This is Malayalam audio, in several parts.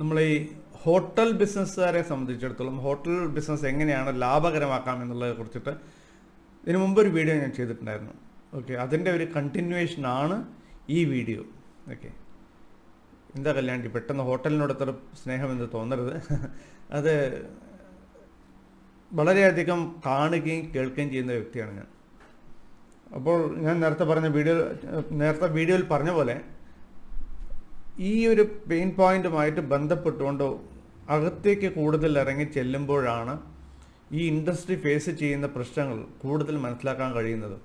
നമ്മൾ ഈ ഹോട്ടൽ ബിസിനസ്സുകാരെ സംബന്ധിച്ചിടത്തോളം ഹോട്ടൽ ബിസിനസ് എങ്ങനെയാണ് ലാഭകരമാക്കാം എന്നുള്ളതിനെ കുറിച്ചിട്ട് ഇതിനു മുമ്പ് ഒരു വീഡിയോ ഞാൻ ചെയ്തിട്ടുണ്ടായിരുന്നു. ഓക്കെ അതിന്റെ ഒരു കണ്ടിന്യൂവേഷനാണ് ഈ വീഡിയോ. ഓക്കെ എന്താ കല്യാണ്ടി പെട്ടെന്ന് ഹോട്ടലിനോട് അത്ര സ്നേഹമെന്ന് തോന്നരുത്. അത് വളരെയധികം കാണുകയും കേൾക്കുകയും ചെയ്യുന്ന വ്യക്തിയാണ് ഞാൻ. അപ്പോൾ ഞാൻ നേരത്തെ പറഞ്ഞ വീഡിയോ നേരത്തെ വീഡിയോയിൽ പറഞ്ഞ പോലെ ഈ ഒരു പെയിൻ പോയിന്റുമായിട്ട് ബന്ധപ്പെട്ടുകൊണ്ട് അകത്തേക്ക് കൂടുതൽ ഇറങ്ങി ചെല്ലുമ്പോഴാണ് ഈ ഇൻഡസ്ട്രി ഫേസ് ചെയ്യുന്ന പ്രശ്നങ്ങൾ കൂടുതൽ മനസ്സിലാക്കാൻ കഴിയുന്നത്.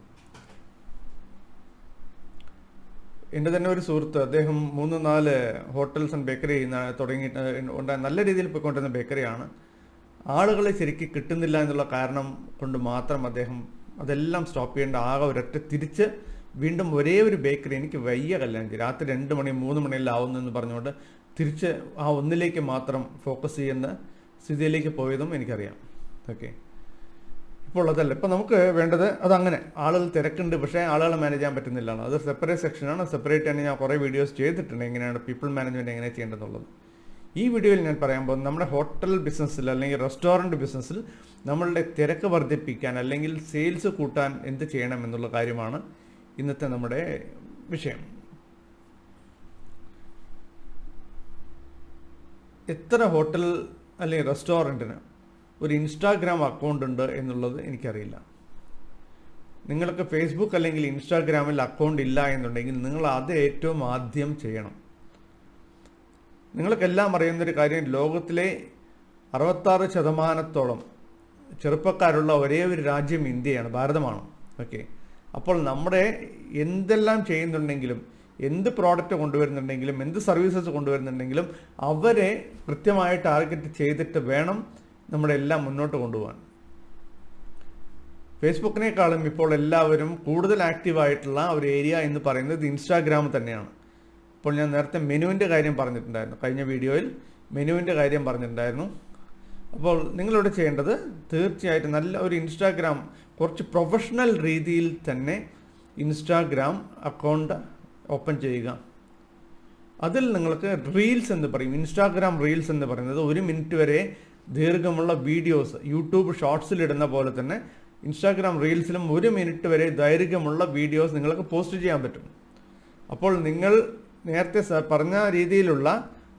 എന്റെ തന്നെ ഒരു സുഹൃത്ത് അദ്ദേഹം മൂന്ന് നാല് ഹോട്ടൽസ് ആൻഡ് ബേക്കറി തുടങ്ങി ഉണ്ടായ നല്ല രീതിയിൽ പോയിക്കൊണ്ടിരുന്ന ബേക്കറിയാണ് ആളുകളെ ശരിക്കും കിട്ടുന്നില്ല എന്നുള്ള കാരണം കൊണ്ട് മാത്രം അദ്ദേഹം അതെല്ലാം സ്റ്റോപ്പ് ചെയ്യേണ്ട ആകെ ഒരൊറ്റ തിരിച്ച് വീണ്ടും ഒരേ ഒരു ബേക്കറി എനിക്ക് വയ്യ കല്യാണം രാത്രി രണ്ട് മണി മൂന്ന് മണിയിലാവുന്നു എന്ന് പറഞ്ഞുകൊണ്ട് തിരിച്ച് ആ ഒന്നിലേക്ക് മാത്രം ഫോക്കസ് ചെയ്യുന്ന സ്ഥിതിയിലേക്ക് പോയതും എനിക്കറിയാം. ഓക്കെ ഇപ്പോൾ ഉള്ളതല്ല ഇപ്പം നമുക്ക് വേണ്ടത് അതങ്ങനെ. ആളുകൾ തിരക്കുണ്ട് പക്ഷേ ആളുകളെ മാനേജ് ചെയ്യാൻ പറ്റുന്നില്ലാണ് അത് സെപ്പറേറ്റ് സെക്ഷനാണ് സെപ്പറേറ്റ് തന്നെ ഞാൻ കുറേ വീഡിയോസ് ചെയ്തിട്ടുണ്ട്. എങ്ങനെയാണ് പീപ്പിൾ മാനേജ്മെന്റ് എങ്ങനെ ചെയ്യേണ്ടതെന്നുള്ളത്. ഈ വീഡിയോയിൽ ഞാൻ പറയാൻ പോകുന്നത് നമ്മുടെ ഹോട്ടൽ ബിസിനസ്സിൽ അല്ലെങ്കിൽ റെസ്റ്റോറന്റ് ബിസിനസ്സിൽ നമ്മളുടെ തിരക്ക് വർദ്ധിപ്പിക്കാൻ അല്ലെങ്കിൽ സെയിൽസ് കൂട്ടാൻ എന്ത് ചെയ്യണം എന്നുള്ള കാര്യമാണ് ഇന്നത്തെ നമ്മുടെ വിഷയം. എത്ര ഹോട്ടൽ അല്ലെങ്കിൽ റെസ്റ്റോറന്റിന് ഒരു ഇൻസ്റ്റാഗ്രാം അക്കൗണ്ട് ഉണ്ട് എന്നുള്ളത് എനിക്കറിയില്ല. നിങ്ങൾക്ക് ഫേസ്ബുക്ക് അല്ലെങ്കിൽ ഇൻസ്റ്റാഗ്രാമിൽ അക്കൗണ്ട് ഇല്ല എന്നുണ്ടെങ്കിൽ നിങ്ങൾ അത് ഏറ്റവും ആദ്യം ചെയ്യണം. നിങ്ങൾക്കെല്ലാം അറിയുന്നൊരു കാര്യം ലോകത്തിലെ അറുപത്താറ് ശതമാനത്തോളം ചെറുപ്പക്കാരുള്ള ഒരേ ഒരു രാജ്യം ഇന്ത്യയാണ് ഭാരതമാണ്. ഓക്കെ. അപ്പോൾ നമ്മുടെ എന്തെല്ലാം ചെയ്യുന്നുണ്ടെങ്കിലും എന്ത് പ്രോഡക്റ്റ് കൊണ്ടുവരുന്നുണ്ടെങ്കിലും എന്ത് സർവീസസ് കൊണ്ടുവരുന്നുണ്ടെങ്കിലും അവരെ കൃത്യമായി ടാർഗറ്റ് ചെയ്തിട്ട് വേണം നമ്മുടെ എല്ലാം മുന്നോട്ട് കൊണ്ടുപോകാൻ. ഫേസ്ബുക്കിനേക്കാളും ഇപ്പോൾ എല്ലാവരും കൂടുതൽ ആക്റ്റീവായിട്ടുള്ള ഒരു ഏരിയ എന്ന് പറയുന്നത് ഇൻസ്റ്റാഗ്രാം തന്നെയാണ്. ഇപ്പോൾ ഞാൻ നേരത്തെ മെനുവിന്റെ കാര്യം പറഞ്ഞിട്ടുണ്ടായിരുന്നു. കഴിഞ്ഞ വീഡിയോയിൽ മെനുവിന്റെ കാര്യം പറഞ്ഞിട്ടുണ്ടായിരുന്നു. അപ്പോൾ നിങ്ങളിവിടെ ചെയ്യേണ്ടത് തീർച്ചയായിട്ടും നല്ല ഒരു ഇൻസ്റ്റാഗ്രാം കുറച്ച് പ്രൊഫഷണൽ രീതിയിൽ തന്നെ ഇൻസ്റ്റാഗ്രാം അക്കൗണ്ട് ഓപ്പൺ ചെയ്യുക. അതിൽ നിങ്ങൾക്ക് റീൽസ് എന്ന് പറയും. ഇൻസ്റ്റാഗ്രാം റീൽസ് എന്ന് പറയുന്നത് ഒരു മിനിറ്റ് വരെ ദീർഘമുള്ള വീഡിയോസ് യൂട്യൂബ് ഷോർട്സിൽ ഇടുന്ന പോലെ തന്നെ ഇൻസ്റ്റാഗ്രാം റീൽസിലും ഒരു മിനിറ്റ് വരെ ദൈർഘ്യമുള്ള വീഡിയോസ് നിങ്ങൾക്ക് പോസ്റ്റ് ചെയ്യാൻ പറ്റും. അപ്പോൾ നിങ്ങൾ നേരത്തെ പറഞ്ഞ രീതിയിലുള്ള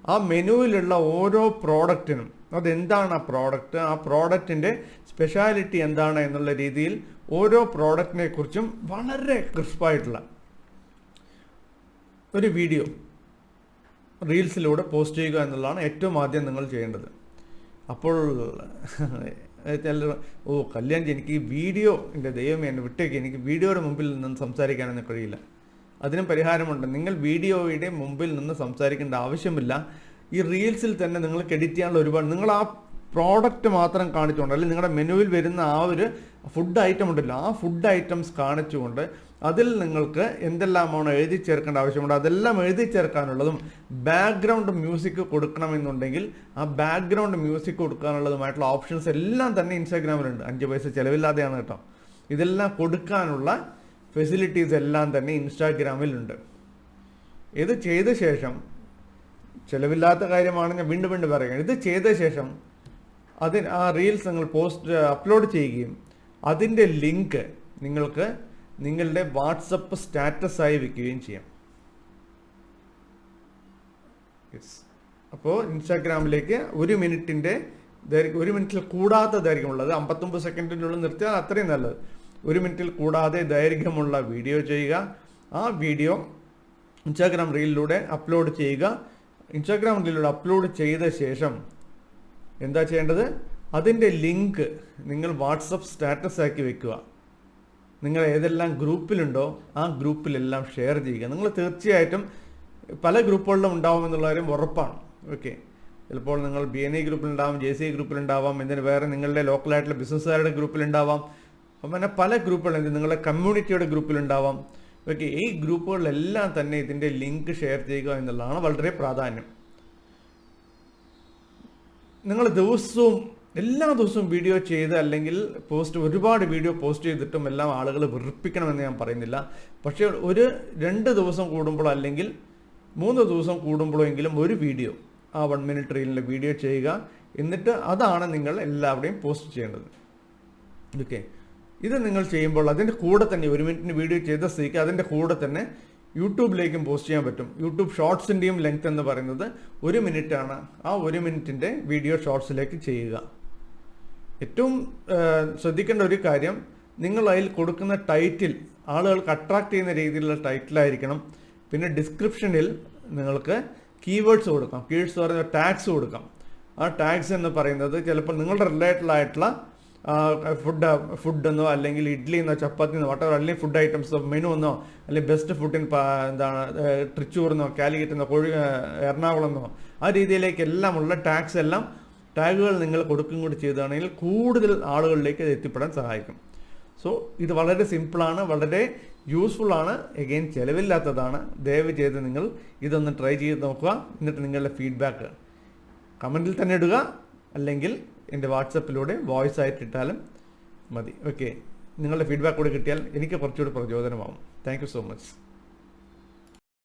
ആ മെനുവിലുള്ള ഓരോ പ്രോഡക്റ്റിനും അതെന്താണ് ആ പ്രോഡക്റ്റ് ആ പ്രോഡക്റ്റിന്റെ സ്പെഷ്യാലിറ്റി എന്താണ് എന്നുള്ള രീതിയിൽ ഓരോ പ്രോഡക്റ്റിനെ കുറിച്ചും വളരെ ക്രിസ്പായിട്ടുള്ള ഒരു വീഡിയോ റീൽസിലൂടെ പോസ്റ്റ് ചെയ്യുക എന്നുള്ളതാണ് ഏറ്റവും ആദ്യം നിങ്ങൾ ചെയ്യേണ്ടത്. അപ്പോൾ ഓ കല്യാൺ എനിക്ക് ഈ വീഡിയോ എന്റെ ദൈവമേ എന്നെ വിട്ടേക്ക്. എനിക്ക് വീഡിയോയുടെ മുമ്പിൽ നിന്ന് സംസാരിക്കാനൊന്നും കഴിയില്ല. അതിനും പരിഹാരമുണ്ട്. നിങ്ങൾ വീഡിയോയുടെ മുമ്പിൽ നിന്ന് സംസാരിക്കേണ്ട ആവശ്യമില്ല. ഈ റീൽസിൽ തന്നെ നിങ്ങൾക്ക് എഡിറ്റ് ചെയ്യാനുള്ള ഒരുപാട് നിങ്ങൾ ആ പ്രോഡക്റ്റ് മാത്രം കാണിച്ചുകൊണ്ട് അല്ലെങ്കിൽ നിങ്ങളുടെ മെനുവിൽ വരുന്ന ആ ഒരു ഫുഡ് ഐറ്റം ഉണ്ടല്ലോ ആ ഫുഡ് ഐറ്റംസ് കാണിച്ചുകൊണ്ട് അതിൽ നിങ്ങൾക്ക് എന്തെല്ലാമാണ് എഴുതി ചേർക്കേണ്ട ആവശ്യമുണ്ട് അതെല്ലാം എഴുതി ചേർക്കാനുള്ളതും ബാക്ക്ഗ്രൗണ്ട് മ്യൂസിക് കൊടുക്കണമെന്നുണ്ടെങ്കിൽ ആ ബാക്ക്ഗ്രൗണ്ട് മ്യൂസിക് കൊടുക്കാനുള്ളതുമായിട്ടുള്ള ഓപ്ഷൻസ് എല്ലാം തന്നെ ഇൻസ്റ്റാഗ്രാമിലുണ്ട് അഞ്ച് പൈസ ചിലവില്ലാതെയാണ് കേട്ടോ. ഇതെല്ലാം കൊടുക്കാനുള്ള ഫെസിലിറ്റീസ് എല്ലാം തന്നെ ഇൻസ്റ്റാഗ്രാമിലുണ്ട് ഇത് ചെയ്ത ശേഷം ചിലവില്ലാത്ത കാര്യമാണ് ഞാൻ വീണ്ടും വീണ്ടും പറയുകയാണ്. ഇത് ചെയ്ത ശേഷം അതിന് ആ റീൽസ് നിങ്ങൾ പോസ്റ്റ് അപ്ലോഡ് ചെയ്യുകയും അതിന്റെ ലിങ്ക് നിങ്ങൾക്ക് നിങ്ങളുടെ വാട്സപ്പ് സ്റ്റാറ്റസ് ആയി വെക്കുകയും ചെയ്യാം. യെസ് അപ്പോൾ ഇൻസ്റ്റാഗ്രാമിലേക്ക് ഒരു മിനിറ്റിന്റെ ദൈർഘ്യം ഒരു മിനിറ്റിൽ കൂടാത്ത ദൈർഘ്യമുള്ളത് അമ്പത്തൊമ്പത് സെക്കൻഡിനുള്ളിൽ നിർത്തിയാൽ അത്രയും നല്ലത്. ഒരു മിനിറ്റിൽ കൂടാതെ ദൈർഘ്യമുള്ള വീഡിയോ ചെയ്യുക. ആ വീഡിയോ ഇൻസ്റ്റാഗ്രാം റീലിലൂടെ അപ്ലോഡ് ചെയ്യുക. ഇൻസ്റ്റാഗ്രാം റീലിലൂടെ അപ്ലോഡ് ചെയ്ത ശേഷം എന്താ ചെയ്യേണ്ടത്? അതിന്റെ ലിങ്ക് നിങ്ങൾ വാട്സപ്പ് സ്റ്റാറ്റസ് ആക്കി വെക്കുക. നിങ്ങൾ ഏതെല്ലാം ഗ്രൂപ്പിലുണ്ടോ ആ ഗ്രൂപ്പിലെല്ലാം ഷെയർ ചെയ്യുക. നിങ്ങൾ തീർച്ചയായിട്ടും പല ഗ്രൂപ്പുകളിലും ഉണ്ടാവും എന്നുള്ള കാര്യം ഉറപ്പാണ്. ഓക്കെ ചിലപ്പോൾ നിങ്ങൾ ബി എൻ ഐ ഗ്രൂപ്പിലുണ്ടാവാം ജെ സി ഗ്രൂപ്പിലുണ്ടാവാം എന്തിന് വേറെ നിങ്ങളുടെ ലോക്കലായിട്ടുള്ള ബിസിനസ്സുകാരുടെ ഗ്രൂപ്പിലുണ്ടാവാം അപ്പം അങ്ങനെ പല ഗ്രൂപ്പുകളുണ്ട് നിങ്ങളുടെ കമ്മ്യൂണിറ്റിയുടെ ഗ്രൂപ്പിലുണ്ടാവാം ഓക്കെ ഈ ഗ്രൂപ്പുകളിലെല്ലാം തന്നെ ഇതിന്റെ ലിങ്ക് ഷെയർ ചെയ്യുക എന്നുള്ളതാണ് വളരെ പ്രാധാന്യം. നിങ്ങൾ ദിവസവും എല്ലാ ദിവസവും വീഡിയോ ചെയ്ത് അല്ലെങ്കിൽ പോസ്റ്റ് ഒരുപാട് വീഡിയോ പോസ്റ്റ് ചെയ്തിട്ടും എല്ലാം ആളുകൾ വെറുപ്പിക്കണമെന്ന് ഞാൻ പറയുന്നില്ല. പക്ഷേ ഒരു രണ്ട് ദിവസം കൂടുമ്പോഴോ അല്ലെങ്കിൽ മൂന്ന് ദിവസം കൂടുമ്പോഴോ എങ്കിലും ഒരു വീഡിയോ ആ വൺ മിനിറ്റ് റീലിന്റെ വീഡിയോ ചെയ്യുക. എന്നിട്ട് അതാണ് നിങ്ങൾ എല്ലാവരുടെയും പോസ്റ്റ് ചെയ്യേണ്ടത്. ഓക്കെ. ഇത് നിങ്ങൾ ചെയ്യുമ്പോൾ അതിന്റെ കൂടെ തന്നെ ഒരു മിനിറ്റിന് വീഡിയോ ചെയ്ത സ്ഥിതിക്ക് അതിന്റെ കൂടെ തന്നെ യൂട്യൂബിലേക്കും പോസ്റ്റ് ചെയ്യാൻ പറ്റും. യൂട്യൂബ് ഷോർട്സിന്റെയും ലെങ്ത് എന്ന് പറയുന്നത് ഒരു മിനിറ്റാണ്. ആ ഒരു മിനിറ്റിന്റെ വീഡിയോ ഷോർട്സിലേക്ക് ചെയ്യുക. ഏറ്റവും ശ്രദ്ധിക്കേണ്ട ഒരു കാര്യം നിങ്ങൾ അതിൽ കൊടുക്കുന്ന ടൈറ്റിൽ ആളുകൾക്ക് അട്രാക്റ്റ് ചെയ്യുന്ന രീതിയിലുള്ള ടൈറ്റിലായിരിക്കണം പിന്നെ ഡിസ്ക്രിപ്ഷനിൽ നിങ്ങൾക്ക് കീവേഡ്സ് കൊടുക്കാം. കീവേഡ്സ് പറയുന്ന ടാഗ്സ് കൊടുക്കാം. ആ ടാഗ്സ് എന്ന് പറയുന്നത് ചിലപ്പോൾ നിങ്ങളുടെ റിലേറ്റഡ് ആയിട്ടുള്ള ഫുഡ് ഫുഡ് എന്നോ അല്ലെങ്കിൽ ഇഡ്ഡലി എന്നോ ചപ്പാത്തി എന്നോ വട്ടവർ അല്ലെങ്കിൽ ഫുഡ് ഐറ്റംസ് മെനു എന്നോ അല്ലെങ്കിൽ ബെസ്റ്റ് ഫുഡ് ഇൻ എന്താണ് തൃശ്ശൂർ എന്നോ കാലിക്കറ്റ് എന്നോ കോഴി എറണാകുളം എന്നോ ആ രീതിയിലേക്ക് എല്ലാമുള്ള ടാക്സ് എല്ലാം ടാഗുകൾ നിങ്ങൾ കൊടുക്കും കൂടി ചെയ്താണെങ്കിൽ കൂടുതൽ ആളുകളിലേക്ക് എത്തിപ്പെടാൻ സഹായിക്കും. സോ ഇത് വളരെ സിമ്പിളാണ് വളരെ യൂസ്ഫുൾ ആണ് എഗെയിൻ ചിലവില്ലാത്തതാണ്. ദയവ് ചെയ്ത് നിങ്ങൾ ഇതൊന്ന് ട്രൈ ചെയ്ത് നോക്കുക. എന്നിട്ട് നിങ്ങളുടെ ഫീഡ്ബാക്ക് കമന്റിൽ തന്നെ ഇടുക. അല്ലെങ്കിൽ എന്റെ വാട്സപ്പിലൂടെ വോയിസ് ആയിട്ട് ഇട്ടാലും മതി. ഓക്കെ നിങ്ങളുടെ ഫീഡ്ബാക്ക് കൂടി കിട്ടിയാൽ എനിക്ക് കുറച്ചുകൂടി പ്രചോദനമാവും. Thank so much